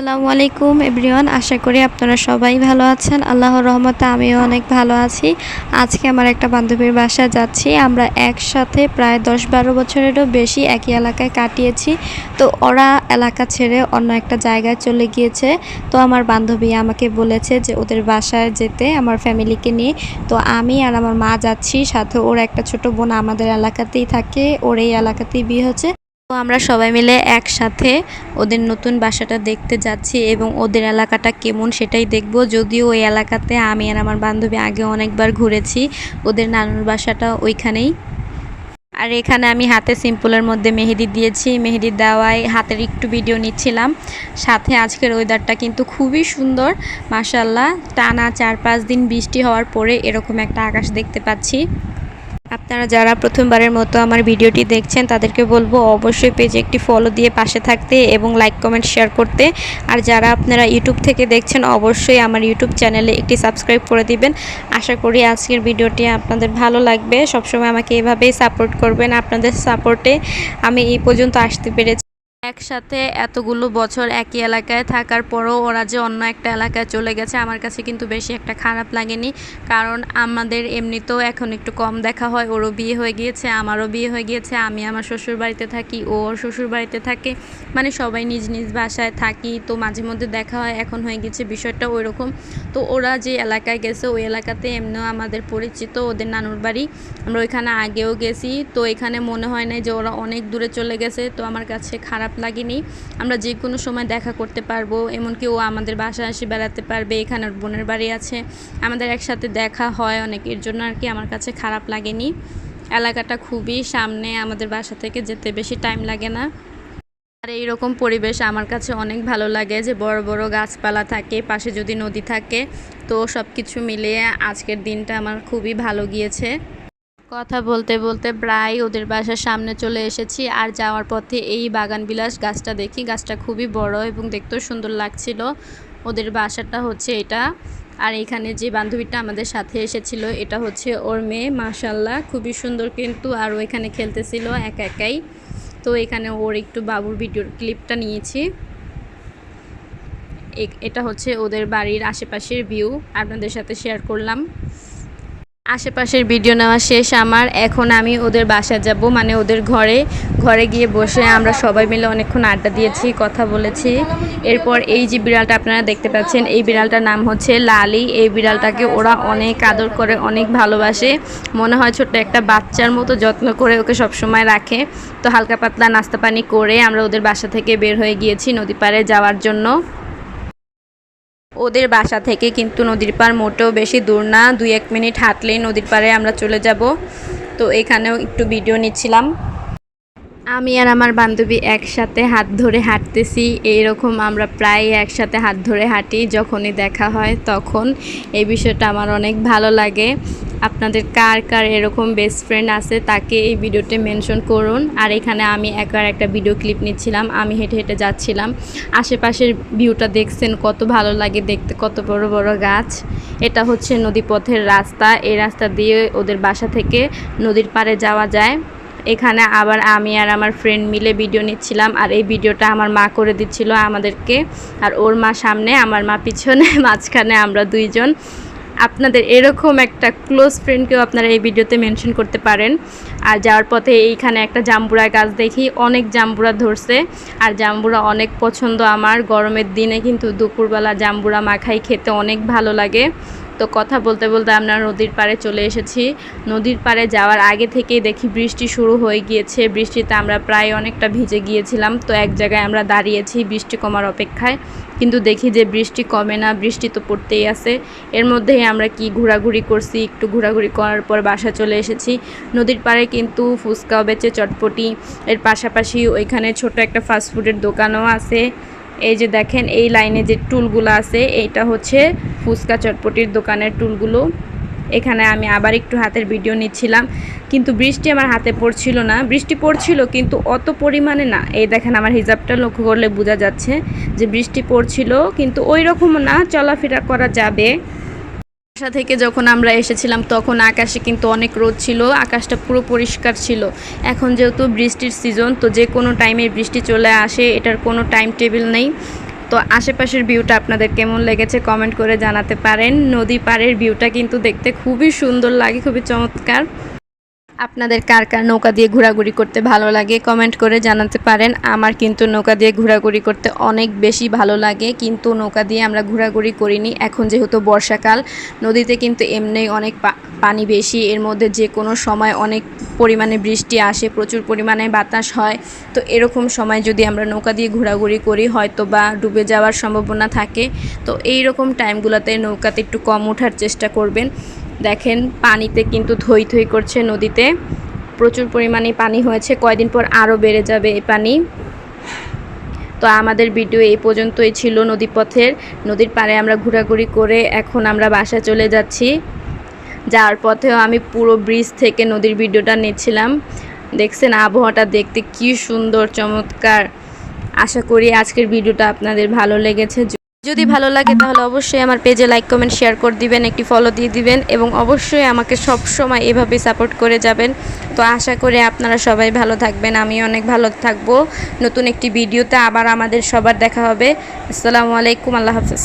আসসালামু আলাইকুম এভরিওয়ান, আশা করি আপনারা সবাই ভালো আছেন। আল্লাহর রহমতে আমিও অনেক ভালো আছি। আজকে আমার একটা বান্ধবীর বাসায় যাচ্ছি। আমরা একসাথে প্রায় দশ বারো বছরেরও বেশি একই এলাকায় কাটিয়েছি। তো ওরা এলাকা ছেড়ে অন্য একটা জায়গায় চলে গিয়েছে। তো আমার বান্ধবী আমাকে বলেছে যে ওদের বাসায় যেতে আমার ফ্যামিলিকে নিয়ে। তো আমি আর আমার মা যাচ্ছি, সাথে ওর একটা ছোট বোন আমাদের এলাকাতেই থাকে, ওর এই এলাকাতেই বিয়ে হচ্ছে তো আমরা সবাই মিলে একসাথে ওদের নতুন বাসাটা দেখতে যাচ্ছি এবং ওদের এলাকাটা কেমন সেটাই দেখব। যদিও ওই এলাকাতে আমি আর আমার বান্ধবী আগে অনেকবার ঘুরেছি, ওদের নানুর বাসাটা ওইখানেই। আর এখানে আমি হাতে সিম্পলের মধ্যে মেহেদি দিয়েছি, মেহেদি দেওয়ায় হাতের একটু ভিডিও নিচ্ছিলাম। সাথে আজকের ওয়েদারটা কিন্তু খুবই সুন্দর মাসাল্লাহ টানা চার পাঁচ দিন বৃষ্টি হওয়ার পরে এরকম একটা আকাশ দেখতে পাচ্ছি। আপনারা যারা প্রথমবারের মতো আমার ভিডিওটি দেখছেন, তাদেরকে বলব অবশ্যই পেজে একটি ফলো দিয়ে পাশে থাকতে এবং লাইক কমেন্ট শেয়ার করতে। আর যারা আপনারা ইউটিউব থেকে দেখছেন, অবশ্যই আমার ইউটিউব চ্যানেলে একটি সাবস্ক্রাইব করে দিবেন। আশা করি আজকের ভিডিওটি আপনাদের ভালো লাগবে। সবসময় আমাকে এভাবেই সাপোর্ট করবেন, আপনাদের সাপোর্টে আমি এই পর্যন্ত আসতে পেরেছি। একসাথে এতগুলো বছর একই এলাকায় থাকার পরও ওরা যে অন্য একটা এলাকায় চলে গেছে, আমার কাছে কিন্তু বেশি একটা খারাপ লাগেনি। কারণ আমাদের এমনিতেও এখন একটু কম দেখা হয়, ওরও বিয়ে হয়ে গিয়েছে, আমারও বিয়ে হয়ে গিয়েছে, আমি আমার শ্বশুর বাড়িতে থাকি, ও ওর শ্বশুর বাড়িতে থাকে। মানে সবাই নিজ নিজ বাসায় থাকি, তো মাঝে মধ্যে দেখা হয়, এখন হয়ে গেছে বিষয়টা ওই রকম তো ওরা যে এলাকায় গেছে, ওই এলাকাতে এমনিও আমাদের পরিচিত, ওদের নানুর বাড়ি। আমরা ওইখানে আগেও গেছি, তো এখানে মনে হয় না যে ওরা অনেক দূরে চলে গেছে, তো আমার কাছে খারাপ লাগেনি। আমরা যে কোনো সময় দেখা করতে পারব, এমনকি ও আমাদের বাসায় এসে বেড়াতে পারবে, এখানে বোনের বাড়ি আছে। আমাদের একসাথে দেখা হয় অনেক, এর জন্য আর কি আমার কাছে খারাপ লাগেনি। এলাকাটা খুবই সামনে, আমাদের বাসা থেকে যেতে বেশি টাইম লাগে না। আর এইরকম পরিবেশ আমার কাছে অনেক ভালো লাগে যে বড় বড় গাছপালা থাকে, পাশে যদি নদী থাকে, তো সব কিছু মিলিয়ে আজকের দিনটা আমার খুবই ভালো গিয়েছে। কথা বলতে বলতে প্রায় ওদের বাসার সামনে চলে এসেছি। আর যাওয়ার পথে এই বাগান বিলাস গাছটা দেখি, গাছটা খুবই বড় এবং দেখতেও সুন্দর লাগছিল। ওদের বাসাটা হচ্ছে এটা। আর এখানে যে বান্ধবীটা আমাদের সাথে এসেছিল, এটা হচ্ছে ওর মেয়ে মাশাল্লাহ খুবই সুন্দর কিন্তু। আর এখানে খেলতেছিল একা একাই। তো এখানে ওর একটু বাবুর ভিডিওর ক্লিপটা নিয়েছি। এটা হচ্ছে ওদের বাড়ির আশেপাশের ভিউ, আপনাদের সাথে শেয়ার করলাম। আশেপাশের ভিডিও নেওয়া শেষ। আমার এখন আমি ওদের বাসায় যাব। মানে ওদের ঘরে ঘরে গিয়ে বসে আমরা সবাই মিলে অনেকক্ষণ আড্ডা দিয়েছি, কথা বলেছি। এরপর এই যে বিড়ালটা আপনারা দেখতে পাচ্ছেন, এই বিড়ালটার নাম হচ্ছে লালি। এই বিড়ালটাকে ওরা অনেক আদর করে, অনেক ভালোবাসে। মনে হয় ছোট্ট একটা বাচ্চার মতো যত্ন করে ওকে সবসময় রাখে। তো হালকা পাতলা নাস্তা পানি করে আমরা ওদের বাসা থেকে বের হয়ে গিয়েছি নদী পাড়ে যাওয়ার জন্য। ওদের বাসা থেকে কিন্তু নদীর পাড় মোটেও বেশি দূর না। দুই এক মিনিট হাঁটলেই নদীর পাড়ে আমরা চলে যাব। তো এখানেও একটু ভিডিও নিচ্ছিলাম। আমি আর আমার বান্ধবী একসাথে হাত ধরে হাঁটতেছি। এইরকম আমরা প্রায় একসাথে হাত ধরে হাঁটি, যখনই দেখা হয় তখন। এই বিষয়টা আমার অনেক ভালো লাগে। আপনাদের কার কার এরকম বেস্ট ফ্রেন্ড আছে তাকে এই ভিডিওতে মেনশন করুন। আর এখানে আমি একবার একটা ভিডিও ক্লিপ নিচ্ছিলাম, আমি হেঁটে হেঁটে যাচ্ছিলাম। আশেপাশের ভিউটা দেখছেন, কত ভালো লাগে দেখতে, কত বড় বড় গাছ। এটা হচ্ছে নদীপথের রাস্তা, এই রাস্তা দিয়ে ওদের বাসা থেকে নদীর পাড়ে যাওয়া যায়। এখানে আবার আমি আর আমার ফ্রেন্ড মিলে ভিডিও নিচ্ছিলাম, আর এই ভিডিওটা আমার মা করে দিচ্ছিল আমাদেরকে, আর ওর মা সামনে, আমার মা পিছনে, মাঝখানে আমরা দুইজন। আপনাদের এরকম একটা ক্লোজ ফ্রেন্ডকেও আপনারা এই ভিডিওতে মেনশন করতে পারেন। আর যাওয়ার পথে এইখানে একটা জাম্বুরা গাছ দেখি, অনেক জাম্বুরা ধরছে, আর জাম্বুরা অনেক পছন্দ আমার। গরমের দিনে কিন্তু দুপুরবেলা জাম্বুরা মাখাই খেতে অনেক ভালো লাগে। তো কথা বলতে বলতে আমরা নদীর পাড়ে চলে এসেছি। নদীর পাড়ে যাওয়ার আগে থেকেই দেখি বৃষ্টি শুরু হয়ে গিয়েছে। বৃষ্টিতে আমরা প্রায় অনেকটা ভিজে গিয়েছিলাম। তো এক জায়গায় আমরা দাঁড়িয়েছি বৃষ্টি কমার অপেক্ষায়। কিন্তু দেখি যে বৃষ্টি কমে না, বৃষ্টি তো পড়তেই আছে। এর মধ্যেই আমরা কি ঘোরাঘুরি করছি, একটু ঘোরাঘুরি করার পর বাসা চলে এসেছি। নদীর পাড়ে কিন্তু ফুচকাও বেচে চটপটি। এর পাশাপাশি ওইখানে ছোট একটা ফাস্টফুডের দোকানও আছে। এই যে দেখেন, এই লাইনে যে টুলগুলো আছে, এইটা হচ্ছে ফুচকা চটপটির দোকানের টুলগুলো। এখানে আমি আবার একটু হাতের ভিডিও নিচ্ছিলাম, কিন্তু বৃষ্টি আমার হাতে পড়ছিল না। বৃষ্টি পড়ছিল, কিন্তু অত পরিমাণে না। এই দেখেন, আমার হিজাবটা লক্ষ্য করলে বোঝা যাচ্ছে যে বৃষ্টি পড়ছিল, কিন্তু ওই রকম না, চলাফেরা করা যাবে। বাসা থেকে যখন আমরা এসেছিলাম, তখন আকাশে কিন্তু অনেক রোদ ছিল, আকাশটা পুরো পরিষ্কার ছিল। এখন যেহেতু বৃষ্টির সিজন তো যে কোনো টাইমে বৃষ্টি চলে আসে, এটার কোনো টাইম টেবিল নেই। তো আশেপাশের ভিউটা আপনাদের কেমন লেগেছে কমেন্ট করে জানাতে পারেন। নদী পাড়ের ভিউটা কিন্তু দেখতে খুবই সুন্দর লাগে, খুবই চমৎকার। আপনাদের কার কার নৌকা দিয়ে ঘোরাঘুরি করতে ভালো লাগে কমেন্ট করে জানাতে পারেন। আমার কিন্তু নৌকা দিয়ে ঘোরাঘুরি করতে অনেক বেশি ভালো লাগে, কিন্তু নৌকা দিয়ে আমরা ঘোরাঘুরি করিনি। এখন যেহেতু বর্ষাকাল, নদীতে কিন্তু এমনি অনেক পানি বেশি, এর মধ্যে যে কোনো সময় অনেক পরিমাণে বৃষ্টি আসে, প্রচুর পরিমাণে বাতাস হয়। তো এরকম সময় যদি আমরা নৌকা দিয়ে ঘোরাঘুরি করি হয়তো বা ডুবে যাওয়ার সম্ভাবনা থাকে। তো এই রকম টাইমগুলোতে নৌকাতে একটু কম ওঠার চেষ্টা করবেন। দেখেন, পানিতে কিন্তু থই থই করছে নদীতে। প্রচুর পরিমাণে পানি হয়েছে, কয়দিন পর আরও বেড়ে যাবে এই পানি। তো আমাদের ভিডিও এই পর্যন্তই ছিল নদীপথের। নদীর পাড়ে আমরা ঘোরাঘুরি করে এখন আমরা বাসা চলে যাচ্ছি। যাওয়ার পথেও আমি পুরো ব্রিজ থেকে নদীর ভিডিওটা নিচ্ছিলাম। দেখছেন আবহাওয়াটা দেখতে কি সুন্দর, চমৎকার। আশা করি আজকের ভিডিওটা আপনাদের ভালো লেগেছে। যদি ভালো লাগে তাহলে অবশ্যই আমার পেজে লাইক, কমেন্ট, শেয়ার করে দিবেন, একটি ফলো দিয়ে দিবেন এবং অবশ্যই আমাকে সব সময় এভাবে সাপোর্ট করে যাবেন। তো আশা করি আপনারা সবাই ভালো থাকবেন আমি অনেক ভালো থাকব। নতুন একটি ভিডিওতে আবার আমাদের সবার দেখা হবে। আসসালামু আলাইকুম, আল্লাহ হাফিজ।